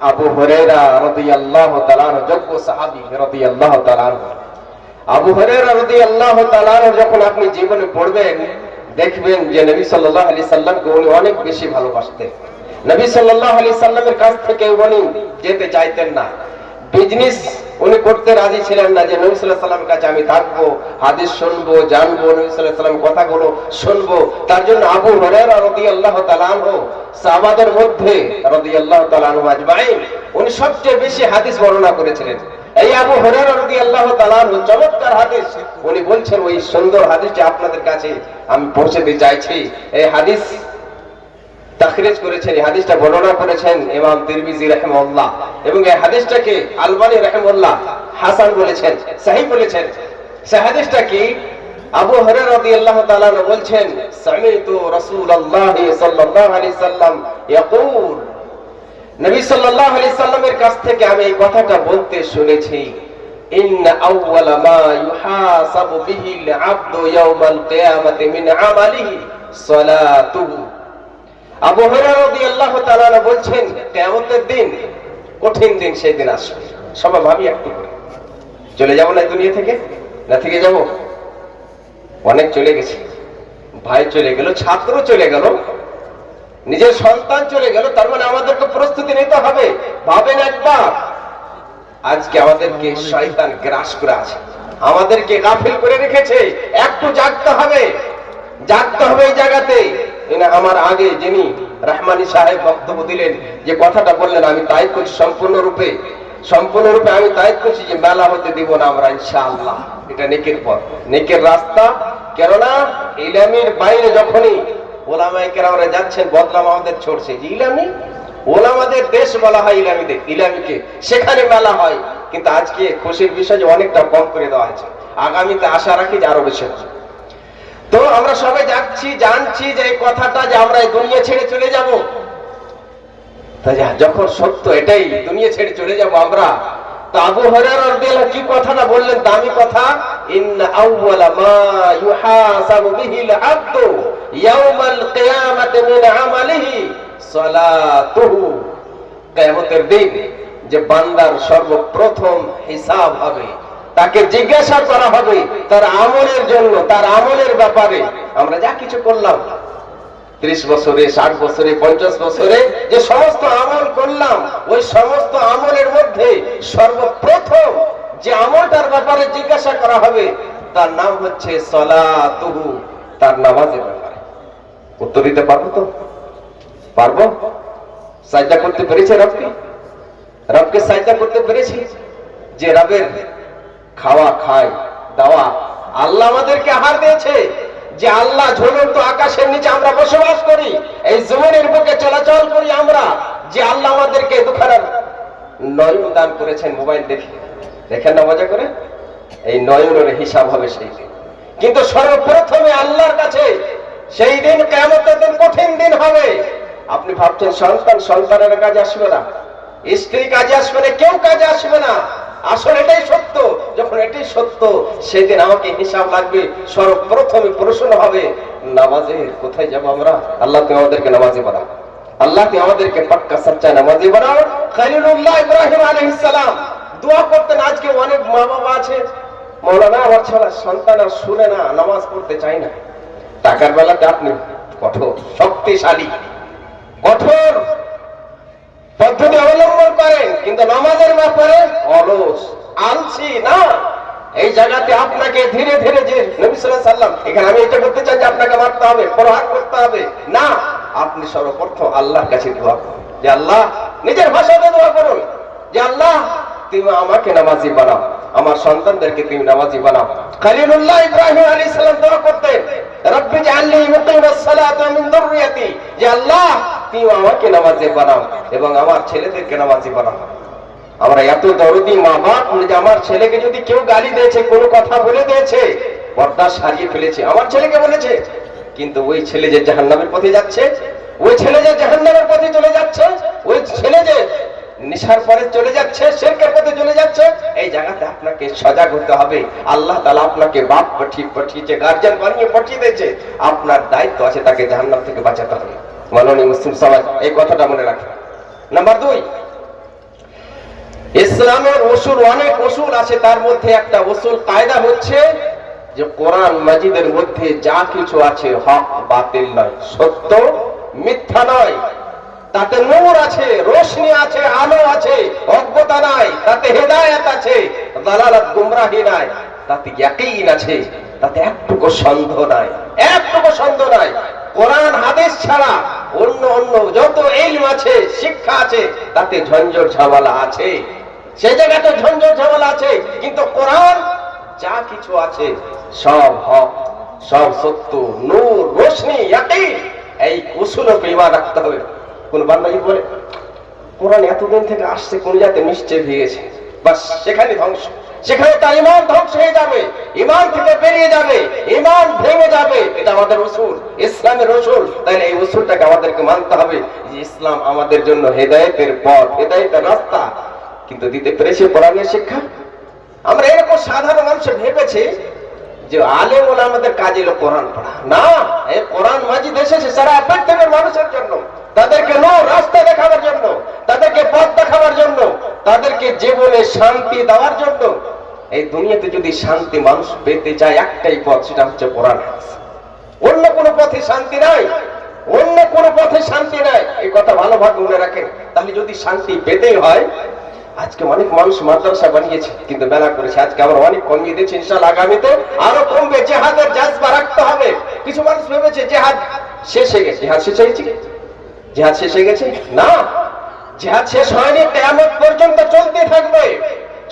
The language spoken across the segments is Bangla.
আবু হরেরা রাদিয়াল্লাহু তাআলা আনহু, যোগ্য সাহাবী রাদিয়াল্লাহু তাআলা আনহু। আবু হরেরা রাদিয়াল্লাহু তাআলা আনহু যখন আপনি জীবনে পড়বেন দেখবেন যে নবী সাল্লাল্লাহু আলাইহি সাল্লামকে উনি অনেক বেশি ভালোবাসতেন নবী সাল্লাল্লাহু আলাইহি সাল্লামের কাছ থেকে উনি যেতে চাইতেন না বিজনেস উনি করতে রাজি ছিলেন না যে নবী কাছে আমি থাকব, হাদিস শুনব, জানব, নবী কথাগুলো শুনব। তার জন্য আবু সাহাবাদের মধ্যে আজমাইন, উনি সবচেয়ে বেশি হাদিস বর্ণনা করেছিলেন। এই আবু হুরায়রা রাদিয়াল্লাহু তাআলা আনহু চমৎকার হাদিস, উনি বলছেন, ওই সুন্দর হাদিসটি আপনাদের কাছে আমি পৌঁছে দিতে চাইছি। এই হাদিস তাখরিজ করেছেন, এই হাদিসটা বর্ণনা করেছেন ইমাম তিরমিজি রাহিমাহুল্লাহ। এবং এই হাদিসটাকে আলবানী রাহিমাহুল্লাহ হাসান বলেছেন, সহিহ বলেছেন। সেই হাদিসটা কি? আবু রাদিয়াল্লাহু তাআলা আনহু বলছেন, সামিতু সাল্লাম ইয়াকুল। নবী সাল্লাল্লাহু আলাইহি সাল্লামের কাছ থেকে আমি এই কথাটা বলতে শুনেছি ইয়াওমাল কিয়ামাতি মিন আমালিহি সালাতুহু। বলছেন, কিয়ামতের দিন, কঠিন দিন সেই দিন আসবে। সবাই ভাবি একটু চলে না দুনিয়া থেকে? না থেকে যাব? অনেক চলে গেছে। ভাই চলে গেল, ছাত্র চলে গেল, নিজের সন্তান চলে গেল, তার মানে আমাদেরকে প্রস্তুতি নিতে হবে। ভাবেন একবার, আজকে আমাদেরকে শয়তান গ্রাস করে আছে। আমাদেরকে গাফিল করে রেখেছে। একটু জাগতে হবে। জাগতে হবে এই জায়গাতে। এনা আমার আগে যিনি রহমানি সাহেব বক্তব্য দিলেন, যে কথাটা বললেন, আমি তাই করছি সম্পূর্ণরূপে সম্পূর্ণরূপে আমি তাই করছি যে মেলা হতে দিব না আমরা, ইনশাআল্লাহ। এটা নেকের পথ। নেকের রাস্তা, কেননা ইলামের বাইরে যখনই ওলামাই কেরামরা যাচ্ছেন আমাদের ছড়ছে। যে ইলামি? ওলামাদের দেশ বলা হয় ইলামিদের, ইলামিকে। সেখানে মেলা হয়। কিন্তু আজকে খুশির বিষয় অনেকটা কম করে দেওয়া হয়েছে। আগামীতে আশা রাখি যে আরও বেশি তো আমরা সবাই যাচ্ছি, জানছি যে এই কথাটা যে আমরা এই দুনিয়া ছেড়ে চলে যাব। যখন সত্য এটাই, দুনিয়া ছেড়ে চলে যাব আমরা। যে বান্দার সর্বপ্রথম হিসাব হবে। তাকে জিজ্ঞাসা করা হবে তার আমলের জন্য, তার আমলের ব্যাপারে। আমরা যা কিছু করলাম, ত্রিশ বছরে, ষাট বছরে, পঞ্চাশ বছরে যে সমস্ত আমল করলাম, ওই সমস্ত আমলের মধ্যে সর্বপ্রথম যে আমলটার ব্যাপারে জিজ্ঞাসা করা হবে, তার নাম হচ্ছে সলাতুহু, তার নামাজের ব্যাপারে। উত্তর দিতে পারব তো? পারব? সাজদা করতে পেরেছে রবকে? রবকে সাজদা করতে পেরেছি? যে রবের খাওয়া খায়, দাওয়া। আল্লাহ আমাদেরকে আহার দিয়েছে যে আল্লাহ ঝুলন্ত আকাশের নিচে আমরা বসবাস করি, এই জমিনের বুকে চলাচল করি আমরা, যে আল্লাহ আমাদেরকে দুখানার নয়ন দান করেছেন মোবাইল দেখে। দেখেন না মজা করে? এই নয়নের হিসাব হবে সেই দিন। কিন্তু সর্বপ্রথমে আল্লাহর কাছে সেই দিন কেমতের দিন কঠিন দিন হবে। আপনি ভাবছেন সন্তান, সন্তানের কাজে আসবে না। স্ত্রী কাজে আসবে না, কেউ কাজে আসবে না। আসলে এটাই সত্য। যখন এটাই সত্য, সেদিন আমাকে হিসাব লাগবে, সর্বপ্রথমে প্রশ্ন হবে, নামাজের কোথায় যাব আমরা? আল্লাহ তুমি আমাদেরকে নামাজে বানাও আল্লাহ তুমি আমাদেরকে পাক্কা নামাজে ইব্রাহিম দোয়া করতেন, আজকে অনেক মা বাবা আছে। মৌলানা, আমার সন্তান আর শুনে না, নামাজ পড়তে চাই না। টাকার বেলাতে আপনি কঠোর, শক্তিশালী, কঠোর। পদ্ধতি অবলম্বন করেন কিন্তু নামাজের ব্যাপারে অলস, আলসি না। এই জায়গাতে আপনাকে ধীরে ধীরে যে নবী সাল্লাম, এখানে আমি এটা করতে চাই যে আপনাকে মারতে হবে, প্রহার করতে হবে। না, আপনি সর্বপ্রথম আল্লাহর কাছে দোয়া করুন। যে আল্লাহ, নিজের ভাষাতে দোয়া করুন। যে আল্লাহ, তুমি আমাকে নামাজি বানাও, আমার সন্তানদেরকে তুমি নামাজি বানাও। খলিলুল্লাহ ইব্রাহিম আলাইহিস সালাম দোয়া করতেন, রব্বি জাআলনি মুকিমাস সালাতি মিন যে আল্লাহ তুমি আমাকে নামাজি বানাও এবং আমার ছেলেদেরকে নামাজি বানাও আমরা এত দরদি মা বাপ যে আমার ছেলেকে যদি কেউ গালি দিয়েছে, কোনো কথা বলে দিয়েছে, পর্দা সারিয়ে ফেলেছে। আমার ছেলেকে বলেছে, কিন্তু ওই ছেলে যে জাহান্নামের পথে যাচ্ছে, ওই ছেলে যে জাহান্নামের পথে চলে যাচ্ছে, ওই ছেলে যে নিশার পরে চলে যাচ্ছে, শেরকের পথে চলে যাচ্ছে, এই জায়গাতে আপনাকে সজাগ হতে হবে। আল্লাহ তালা আপনাকে বাপ পাঠিয়ে, পাঠিয়েছে গার্জেন বানিয়ে পাঠিয়ে দিয়েছে। আপনার দায়িত্ব আছে তাকে জাহান্নাম থেকে বাঁচাতে হবে। মাননীয় মুসলিম সমাজ, এই কথাটা মনে রাখে। নাম্বার দুই, ইসলামের ওসুল, অনেক ওসুল আছে, তার মধ্যে একটা ওসুল কায়দা হচ্ছে যে কোরআন মাজিদের মধ্যে যা কিছু আছে, হক বাতিল নয়, সত্য মিথ্যা নয়। তাতে নূর আছে, রোশনি আছে, আলো আছে অজ্ঞতা নাই, তাতে হেদায়েত আছে, দালালাত গুমরাহি নাই, তাতে ইয়াকিন আছে, তাতে একটুকু সন্দেহ নাই, একটুকু সন্দেহ নাই। কোরআন, হাদিস ছাড়া অন্য অন্য যত ইলম আছে, শিক্ষা আছে, তাতে ঝঞ্ঝট ঝামেলা আছে। সেই জায়গাতে ঝঞ্ঝট ঝামেলা আছে, কিন্তু কোরআন যা কিছু আছে, সব হক, সব সত্য, নূর, রোশনি এই কুসুলকে ইমান রাখতে হবে। কোন বান্দাই বলে, কোরআন এতদিন থেকে আসছে, কোন জাতে নিশ্চয় গেছে বাস সেখানে ধ্বংস। সেখানে তার ইমান ধ্বংস হয়ে যাবে ইমান থেকে বেরিয়ে যাবে ইমান ভেঙে যাবে। এটা আমাদের রসুল, ইসলামের রসুল। তাহলে এই রসুলটাকে আমাদেরকে মানতে হবে যে ইসলাম আমাদের জন্য হেদায়েতের পথ, হেদায়েতের রাস্তা। কিন্তু দিতে পেরেছে কোরআনের শিক্ষা? আমরা এরকম সাধারণ মানুষ ভেবেছি যে আলেম ওলা আমাদের কাজে এলো কোরআন পড়া। না এই কোরআন মাজিদ এসেছে সারা পৃথিবীর মানুষের জন্য। তাদেরকে নো রাস্তা দেখাবার জন্য। তাদেরকে পথ দেখাবার জন্য। তাদেরকে জীবনে শান্তি দেওয়ার জন্য এই দুনিয়াতে যদি শান্তি মানুষ পেতে চায়, একটাই পথ, সেটা হচ্ছে কোরআন অন্য কোনো পথে শান্তি নাই, অন্য কোনো পথে শান্তি নাই। এই কথা ভালোভাবে মনে রাখেন। তাহলে যদি শান্তি পেতেই হয়, আজকে অনেক মানুষ মাদ্রাসা বানিয়েছে, কিন্তু বেলা করেছে। আজকে আবার অনেক কমিয়ে দিয়েছে ইনশাল আগামীতে আরও কমবে। যে জেহাদের জাজবা রাখতে হবে। কিছু মানুষ ভেবেছে, জেহাদ শেষ হয়ে গেছে। জেহাদ শেষ হয়েছে কি? জেহাদ শেষ হয়ে গেছে? না। জেহাদ শেষ হয়নি, কেয়ামত পর্যন্ত চলতে থাকবে।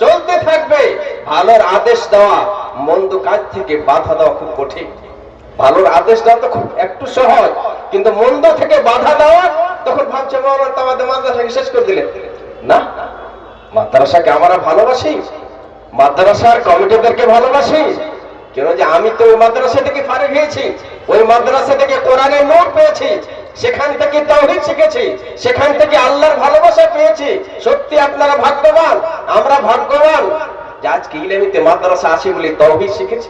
চলতে থাকবে। ভালোর আদেশ দেওয়া, মন্দ কাজ থেকে বাধা দেওয়া খুব কঠিন। ভালোর আদেশ দেওয়া তো খুব একটু সহজ, কিন্তু মন্দ থেকে বাধা দেওয়া তখন ভাবছে মৌলানা তো আমাদের মাদ্রাসাকে শেষ করে দিলেন। না, মাদ্রাসাকে আমরা ভালোবাসি মাদ্রাসার কমিটিদেরকে ভালোবাসি। কেন যে আমি তো ওই মাদ্রাসা থেকে ফারে হয়েছি ওই মাদ্রাসা থেকে কোরআনের নোট পেয়েছি সেখান থেকে তৌহিদ শিখেছি, সেখান থেকে আল্লাহর ভালোবাসা পেয়েছি। সত্যি আপনারা ভাগ্যবান, আমরা ভাগ্যবান। আজকে ইলেমিতে মাদ্রাসা আছে বলে তৌহিদ শিখেছি।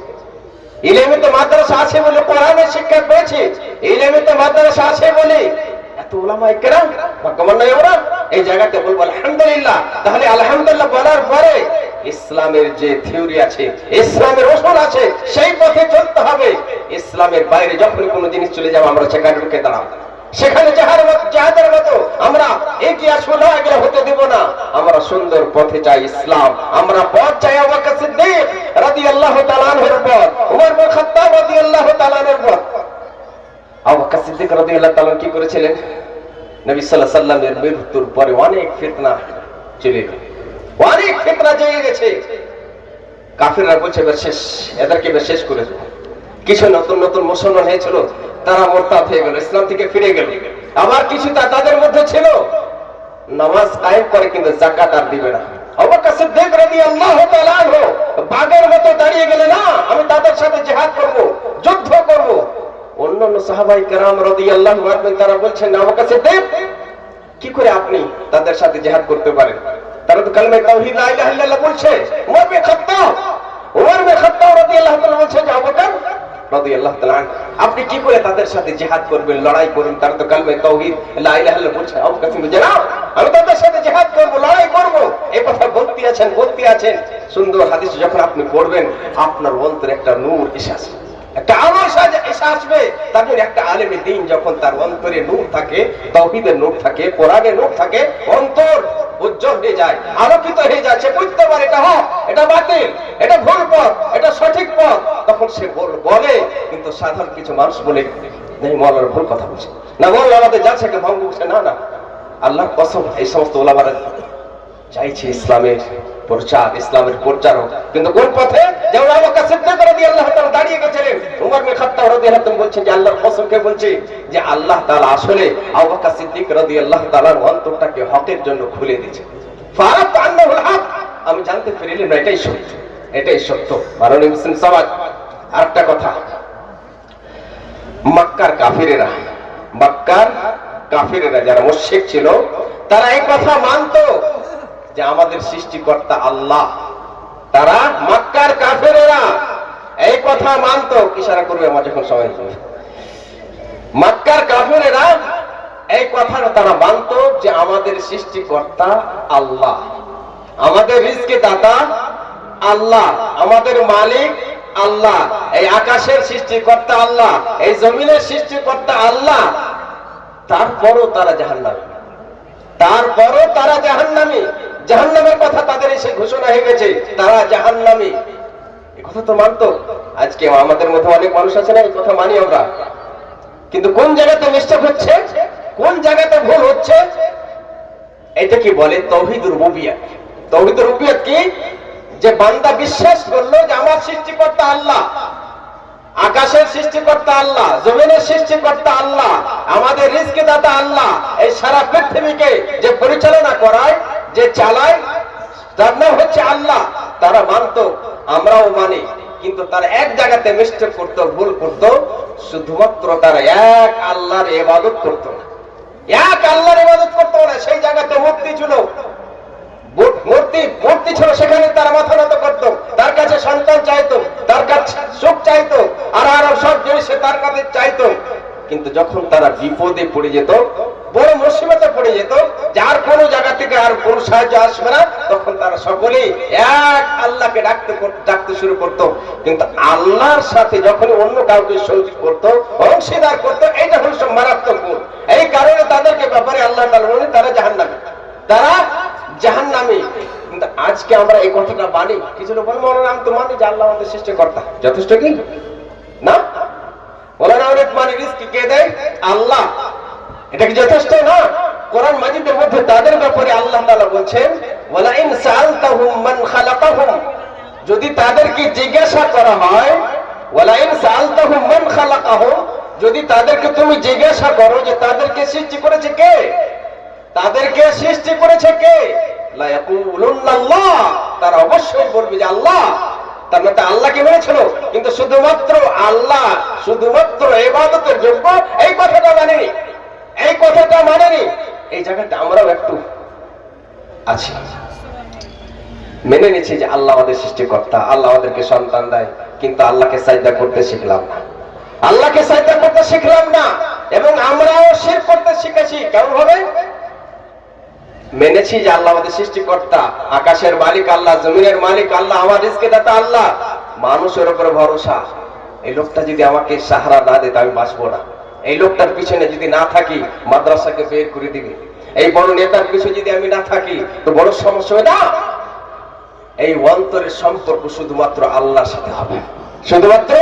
ইলেমিতে মাদ্রাসা আছে বলে কোরআনের শিক্ষা পেয়েছি। ইলেমিতে মাদ্রাসা আছে বলে ইসলামের বাইরে যখন কোনো জিনিস চলে যাবে, আমরা সেখানে ঢুকে দাঁড়াবো। সেখানে যাহার যাহাদের মতো আমরা এগিয়ে আসব না, এগুলো হতে দিব না। আমরা সুন্দর পথে চাই ইসলাম। আমরা পথ চাই কাছে দেব রাদি আল্লাহ তালানের পথ, উমর বিন রাদি আল্লাহ তালানের পথ। সিদ্দিক এবার শেষ কিছু নতুন নতুন মুসলমান হয়েছিল তারা মোরতাদ হয়ে গেল, ইসলাম থেকে ফিরে গেল। আবার কিছু তা তাদের মধ্যে ছিল। নামাজ কায়েম করে কিন্তু জাকাত আর দিবে না। আমি তারা কি করে আপনি সাথে জিহাদ করতে পারেন? বলছে আপনি কি করে তাদের সাথে জিহাদ করবেন, লড়াই করবেন তারা তো লা বলছে আমি তাদের সাথে জিহাদ লড়াই এই কথা আছেন আছেন। সুন্দর হাদিস যখন আপনি পড়বেন, আপনার অন্তরে একটা নূর এসে দিন যখন তার অন্তরে নূর থাকে থাকে থাকে, অন্তর উজ্জ্বল হয়ে যায়, আলোকিত হয়ে সে বুঝতে পারে এটা এটা বাতিল, এটা ভুল পথ। এটা সঠিক পথ। তখন সে বল- বলে, কিন্তু সাধারণ কিছু মানুষ বলে, নেই মৌলার ভুল কথা বলছে। না মৌলা আমাদের যা থেকে ভঙ্গ করছে, না না। আল্লাহ কসম, এই সমস্ত ওলামারা চাইছে ইসলামের প্রচার, ইসলামের প্রচারক। কিন্তু কোন পথে? যেমন আবু বকর সিদ্দিক রাদিয়াল্লাহু তাআলা দাঁড়িয়ে গেছিলেন। খাত্তাব রাদিয়াল্লাহু তাআলা বলছেন যে, আল্লাহর যে আল্লাহ আসলে আবু বকর সিদ্দিক রাদিয়াল্লাহু তাআলার অন্তরটাকে হকের জন্য খুলে দিয়েছে। আমি জানতে পেরেছিলাম এটাই সত্য। এটাই সত্য। মাননীয় মুসলিম সমাজ, আরেকটা কথা। মক্কার কাফিরেরা মক্কার কাফিরেরা যারা মুশরিক ছিল, তারা এই কথা মানতো যে আমাদের সৃষ্টিকর্তা আল্লাহ। তারা মক্কার কাফেরেরা এই কথা মানতো। ইশারা করবে আমার যখন সময় মক্কার কাফেরেরা এই কথাটা তারা মানতো যে আমাদের সৃষ্টিকর্তা আল্লাহ। আমাদের রিস্কে দাতা আল্লাহ, আমাদের মালিক আল্লাহ। এই আকাশের সৃষ্টিকর্তা আল্লাহ, এই জমিনের সৃষ্টিকর্তা আল্লাহ। তারপরও তারা জাহান্নামী। তারপরও তারা জাহান্নামী। জাহান্নামের কথা তাদের এসে ঘোষণা হয়ে গেছে, তারা জাহান্নামী। এই কথা তো মানতো। আজকে আমাদের মধ্যে অনেক মানুষ আছে না, এই কথা মানি আমরা। কিন্তু কোন জায়গাতে মিস্টেক হচ্ছে? কোন জায়গাতে ভুল হচ্ছে? এটা কি বলে তৌহিদ রুবিয়াত? তৌহিদ রুবিয়াত কি? যে বান্দা বিশ্বাস করল যে আমার সৃষ্টিকর্তা আল্লাহ, আকাশের সৃষ্টিকর্তা আল্লাহ, জমিনের সৃষ্টিকর্তা আল্লাহ, আমাদের রিস্কে দাতা আল্লাহ, এই সারা পৃথিবীকে যে পরিচালনা করায়, যে চালায়, তার নাম হচ্ছে আল্লাহ। তারা মানতো, আমরাও মানি, কিন্তু তারা এক জায়গাতে মিস্টেক করতো, ভুল করতো, শুধুমাত্র তারা এক আল্লাহর এবাদত করতো এক আল্লাহর ইবাদত করতো না, সেই জায়গাতে মূর্তি ছিল। মূর্তি মূর্তি ছিল সেখানে তারা মাথা নত করতো, তার কাছে সন্তান চাইতো, তার কাছে সুখ চাইতো, আর আরও সব জিনিস তার কাছে চাইতো। কিন্তু যখন তারা বিপদে পড়ে যেত, বড় মুসিবতে পড়ে যেত, যার কোনো জায়গা থেকে আর কোন সাহায্য আসবে না, তখন তারা সকলেই এক আল্লাহকে ডাকতে ডাকতে শুরু করতো। কিন্তু আল্লাহর সাথে যখন অন্য কাউকে শরিক করতো, অংশীদার করতো এটা হল মারাত্মক এই কারণে তাদেরকে ব্যাপারে আল্লাহ তাআলা বলেন তারা তারা জাহান্নামী। কিন্তু আজকে আমরা এই কথাটা মানি। কিছু লোক বলে মনে আমি তো মানি যে আল্লাহ আমাদের যথেষ্ট কি? না? অনেক মানে রিস্ক কে দেয়? আল্লাহ। এটা কি যথেষ্ট? না। কোরআন মাজিদের মধ্যে তাদের ব্যাপারে আল্লাহ বলছেন ইন মান যদি তাদেরকে জিজ্ঞাসা করা হয় ওয়ালা ইন সাআলতাহুম মান খালাকাহুম? যদি তাদেরকে তুমি জিজ্ঞাসা করো যে তাদেরকে সৃষ্টি করেছে কে? তাদেরকে সৃষ্টি করেছে কে? তারা অবশ্যই বলবে যে আল্লাহ। তার মধ্যে আল্লাহকে মেনেছিল? কিন্তু শুধুমাত্র আল্লাহ, শুধুমাত্র ইবাদতের যোগ্য, এই কথাটা মানেনি। এই কথাটা মানেনি। এই জায়গাটা আমরাও একটু আছি। মেনে নিচ্ছি যে আল্লাহ আমাদের সৃষ্টিকর্তা, আল্লাহ আমাদেরকে সন্তান দেয়, কিন্তু আল্লাহকে সাজদা করতে শিখলাম না। আল্লাহকে সাজদা করতে শিখলাম না। এবং আমরাও শির করতে শিখেছি। কেমন হবে মেনেছি যে আল্লাহ আমাদের সৃষ্টিকর্তা, আকাশের মালিক আল্লাহ, জমিনের মালিক আল্লাহ, আমার রিস্কে দাতা আল্লাহ। মানুষের উপরে ভরসা। এই লোকটা যদি আমাকে সাহারা না দেয় আমি বাঁচবো না। এই লোকটার পিছনে যদি না থাকি, মাদ্রাসাকে বের করে দিবে। এই বড় নেতার পিছনে যদি আমি না থাকি, তো বড় সমস্যা হবে না? এই অন্তরের সম্পর্ক শুধুমাত্র আল্লাহর সাথে হবে। শুধুমাত্র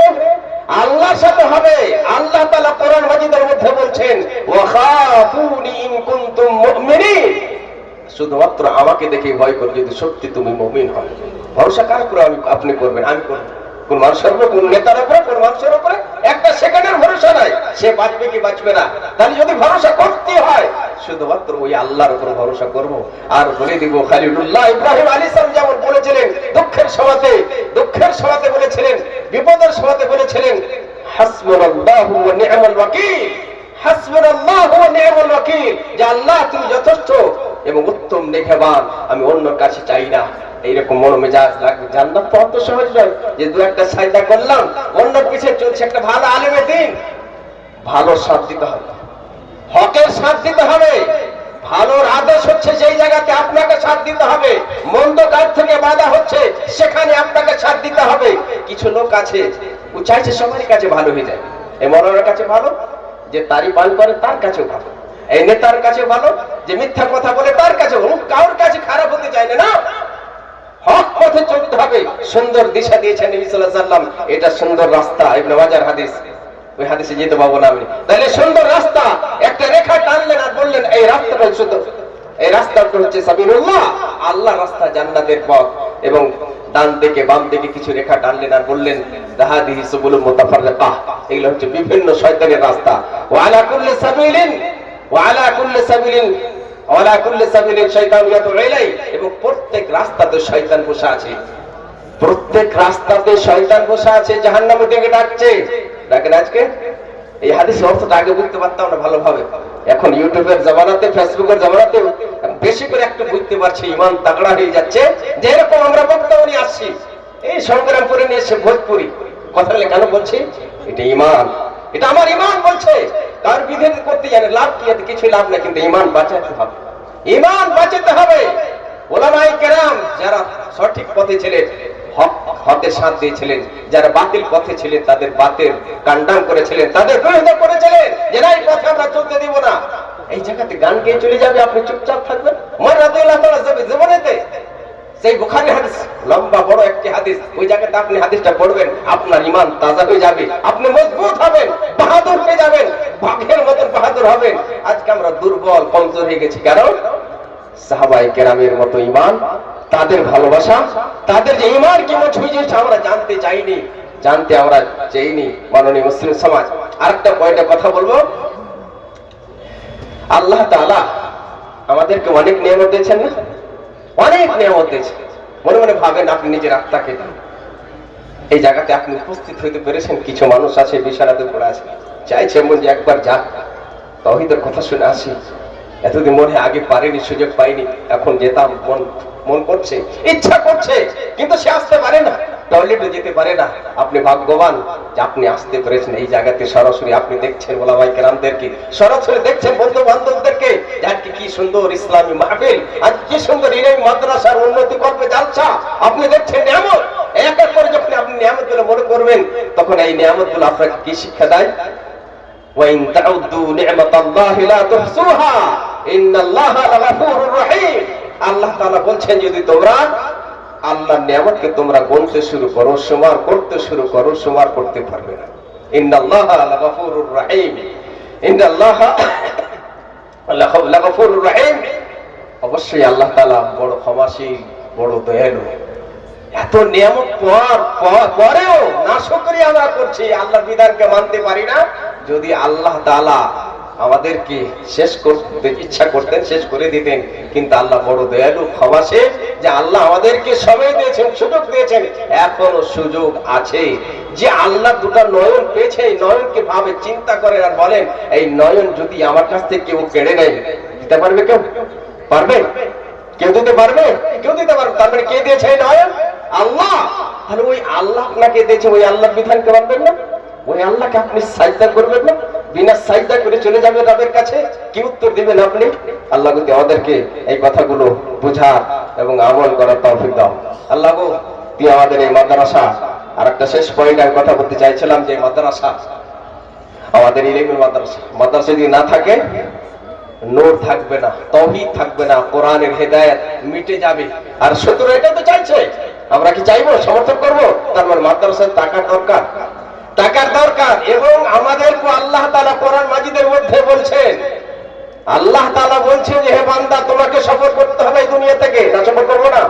আল্লাহর সাথে হবে। আল্লাহ তাআলা কোরআন মাজিদের মধ্যে বলছেন ওয়াখাফুনি ইন কুনতুম মুমিনিন। শুধুমাত্র আমাকে দেখে ভয় করবে যদি সত্যি তুমি মুমিন হও। ভরসা কার উপরে আমি আপনি করবেন? আমি করব। কোন মানুষের উপরে, কোন নেতার উপরে, কোন মানুষের উপরে? একটা সেকেন্ডের ভরসা নাই। সে বাঁচবে কি বাঁচবে না? তাহলে যদি ভরসা করতে হয়, শুধুমাত্র ওই আল্লাহর উপর ভরসা করব। আর বলে দিব, খালিলুল্লাহ ইব্রাহিম আলী সালাম যেমন বলেছিলেন, দুঃখের সভাতে দুঃখের সভাতে বলেছিলেন, বিপদের সভাতে বলেছিলেন হাসবুনাল্লাহু ওয়া নি'মাল ওয়াকিল হাসবুনাল্লাহু ওয়া নি'মাল ওয়াকিল যে আল্লাহ তুমি যথেষ্ট এবং উত্তম নেঘেবান আমি অন্যর কাছে চাই না। এইরকম মনোমেজাজ লাগবে। জান্নাত তো সহজ নয় যে দু একটা সাইদা করলাম অন্যর পিছে চলছে একটা ভালো আলেমের দিন। ভালো সাথ দিতে হবে। হকের সাথ দিতে হবে। ভালোর আদেশ হচ্ছে সেই জায়গাতে আপনাকে সাথ দিতে হবে। মন্দ কাজ থেকে বাধা হচ্ছে, সেখানে আপনাকে সাথ দিতে হবে। কিছু লোক আছে, ও চাইছে সবারই কাছে ভালো হয়ে যায়। এই মনের কাছে ভালো, যে তারই পান করে তার কাছেও ভালো। এই নেতার কাছে ভালো যে মিথ্যা কথা বলে তার কাছে কারোর কাছে খারাপ হতে চায় না হক পথে চলতে হবে। সুন্দর দিশা দিয়েছেন এটা সুন্দর রাস্তা হাদিস। আল্লাহ রাস্তা জান্নাতের পথ। এবং ডান দিকে, বাম দিকে কিছু রেখা টানলেন আর বললেন এগুলো হচ্ছে বিভিন্ন শয়তানের রাস্তা। ওয়া আলা সাবিলিন। ভালোভাবে। এখন ইউটিউবের জামানাতে, ফেসবুকের জামানাতে বেশি করে একটু বুঝতে পারছি, ইমান তাগড়া হয়ে যাচ্ছে। যে এরকম আমরা নিয়ে আসছি, এই সংগ্রামপুরে নিয়ে এসে ভোজপুরি। কথা কেন বলছি? এটা ইমান। এটা আমার ইমান বলছে। তার বিধি করতে জানে, লাভ কি এতে কিছু লাভ না কিন্তু ইমান বাঁচাতে হবে। ইমান বাঁচাতে হবে। ওলামাই কেরাম যারা সঠিক পথে ছিলেন হকের সাথ দিয়েছিলেন, যারা বাতিল পথে ছিলেন, তাদের বাতের কান্ডাম করেছিলেন, তাদের বিরোধিতা করেছিলেন, যে না, এই পথে আমরা চলতে দিব না। এই জায়গাতে গান গেয়ে চলে যাবে, আপনি চুপচাপ থাকবেন। মর রাদিয়াল্লাহু তাআলা যাবে জীবনেতে। সেই বুখারী হাদিস, লম্বা বড় একটি হাদিস, ওই জায়গাতে আপনি হাদিসটা পড়বেন, আপনার ইমান তাজা হয়ে যাবে, আপনি মজবুত হবেন, বাহাদুর হয়ে যাবেন, বাঘের মতন বাহাদুর হবেন। আজকে আমরা দুর্বল, কমজোর হয়ে গেছি, কারণ সাহাবাই কেরামের মতো ইমান তাদের ভালোবাসা, তাদের যে ইমান কি মজবুত জিনিস আমরা জানতে চাইনি, জানতে আমরা চাইনি, মাননীয় মুসলিম সমাজ। আরেকটা পয়েন্টে কথা বলব। আল্লাহ তাআলা আমাদেরকে অনেক নিয়ামত দিয়েছেন না? অনেক নিয়ামত দিয়েছে। মনে মনে ভাবেন আপনি নিজের আত্মাকে দেন। এই জায়গাতে আপনি উপস্থিত হইতে পেরেছেন, কিছু মানুষ আছে বিশালাতে পড়ে আছে। চাইছে মন যে একবার যাক। তহিদের কথা শুনে আসি। এতদিন মনে আগে পারেনি, সুযোগ পাইনি। এখন যেতাম, মন মন করছে, ইচ্ছা করছে, কিন্তু সে আসতে পারে না। তাহলে তো যেতে পারে না। আপনি ভাগ্যবান যে আপনি আসতে পেরেছেন এই জায়গাতে। সরাসরি আপনি দেখছেন বলা ভাই কেরামদেরকে। সরাসরি দেখছেন বন্ধু বান্ধবদেরকে আজকে কি সুন্দর ইসলামী মাহফিল আজ কি সুন্দর ইরাই মাদ্রাসার উন্নতি করবে জালসা। আপনি দেখছেন এমন এক এক করে যখন আপনি নিয়ামতগুলো মনে করবেন, তখন এই নিয়ামতগুলো আপনাকে কি শিক্ষা দেয়? ওয়াইন তাউদ্দু নি'মাতাল্লাহি লা তুহসুহা ইন্নাল্লাহা লাগাফুরুর রহিম। আল্লাহ তাআলা বলছেন, যদি তোমরা আল্লাহর নিয়ামতকে তোমরা গুনতে শুরু করো সুমার করতে শুরু করো সুমার করতে পারবে না। অবশ্যই আল্লাহ বড় বড় দয়ালু। এত পরেও আমরা করছি, আল্লাহর বিধানকে মানতে পারি না। যদি আল্লাহ তাআলা আমাদেরকে শেষ করতে, ইচ্ছা করতেন, শেষ করে দিতেন। কিন্তু আল্লাহ বড় দয়ালু, ক্ষমাশীল, যে আল্লাহ আমাদেরকে সময় দিয়েছেন, সুযোগ দিয়েছেন, এখনও সুযোগ আছে। যে আল্লাহ দুটো নয়ন পেয়েছে, এই নয়নকে ভাবে চিন্তা করেন আর বলেন, এই নয়ন যদি আমার কাছ থেকে কেউ কেড়ে নেয়, দিতে পারবে কেউ? পারবে? কেউ দিতে পারবে? কেউ দিতে পারবে? তার মানে কে দিয়েছে এই নয়ন? আল্লাহ! তাহলে ওই আল্লাহ আপনাকে দিয়েছে, ওই আল্লাহ বিধানকে মানবেন না? ওই আল্লাহকে আপনি সাজদা করবেন না? বিনা সাজদা করে চলে যাবেন রবের কাছে, কি উত্তর দিবেন আপনি? আল্লাহ যদি আমাদেরকে এই কথাগুলো বোঝা এবং আমল করার তৌফিক দাও। আল্লাহ গো, তুই আমাদের এই মাদ্রাসা আর একটা শেষ পয়েন্ট আমি কথা বলতে চাইছিলাম যে মাদ্রাসা, আমাদের ইলেমের মাদ্রাসা মাদ্রাসা যদি না থাকে, নূর থাকবে না, তৌহিদ থাকবে না, কোরআনের হেদায়েত মিটে যাবে। আর শত্রু এটা তো চাইছে, আমরা কি চাইব, সমর্থন করব? তার মানে মাদ্রাসায় টাকার দরকার। টাকার দরকার এবং আমাদেরকে আল্লাহ তাআলা কোরআন মাজিদের মধ্যে বলছেন, আল্লাহ তাআলা বলছেন হে বান্দা, তোমাকে সফর করতে হবে দুনিয়া থেকে। না সফর করব না?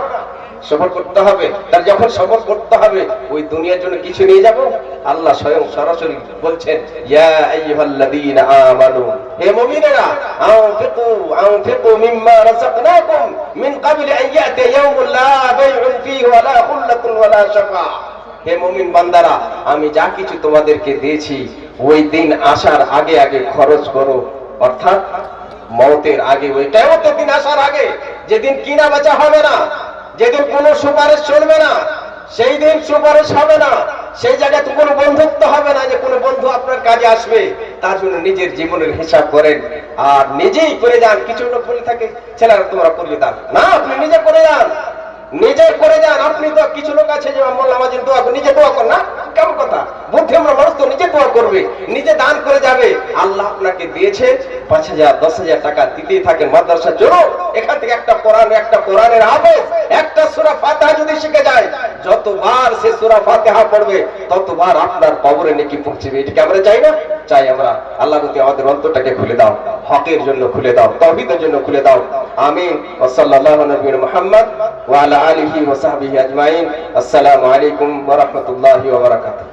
সফর করতে হবে। তার যখন সফর করতে হবে, ওই দুনিয়ার জন্য কিছু নিয়ে যাব? আল্লাহ স্বয়ং সরাসরি বলছেন, ইয়া আইয়ুহাল্লাযীনা আমানু, হে মুমিনেরা, আনফিকু আনফিকু মিম্মা রাযাকনাকুম মিন ক্বাবলি আন ইয়াতি ইয়াউমুন লা বাইউন ফীহি ওয়ালা খুল্লাতুন ওয়ালা শাফা। হে মুমিন বান্দারা, আমি যা কিছু তোমাদেরকে দিয়েছি, ওই দিন আসার আগে আগে খরচ করো। অর্থাৎ মৌতের আগে, ওই কেমতের দিন আসার আগে, যেদিন কিনা বেচা হবে না, যেদিন কোনো সুপারিশ চলবে না, সেই দিন সুপারিশ হবে না, সেই জায়গায় তো কোনো বন্ধুত্ব হবে না যে কোনো বন্ধু আপনার কাজে আসবে। তার জন্য নিজের জীবনের হিসাব করেন। আর নিজেই করে যান, কিছু লোক বলে থাকে, ছেলেরা, তোমরা করবে দান না, আপনি নিজে করে যান। নিজে করে যান আপনি তো কিছু লোক আছে যে মোল্লা মাজিদ দোয়া নিজে দোয়া কর না? কেমন কথা। বুদ্ধি আমরা মানুষ তো নিজে দোয়া করবে, নিজে দান করে যাবে। আল্লাহ আপনাকে দিয়েছে পাঁচ হাজার, দশ হাজার টাকা দিতেই থাকেন মাদ্রাসা চলো এখান থেকে একটা কোরআন, একটা কোরআনের হাফেজ একটা সুরা ফাতিহা যদি শিখে যায়, যতবার সে সুরা ফাতিহা পড়বে, ততবার আপনার কবরে নাকি পৌঁছবে। এটাকে আমরা চাই না? চাই আমরা। আল্লাহ প্রতি আমাদের অন্তরটাকে খুলে দাও, হকের জন্য খুলে দাও, তৌহিদের জন্য খুলে দাও। আমিন। ওয়া সাল্লাল্লাহু নবী মুহাম্মদ ওয়া আলা আলিহি আজমাইন। আসসালামু আলাইকুম ওয়া রাহমাতুল্লাহি বারাকাত।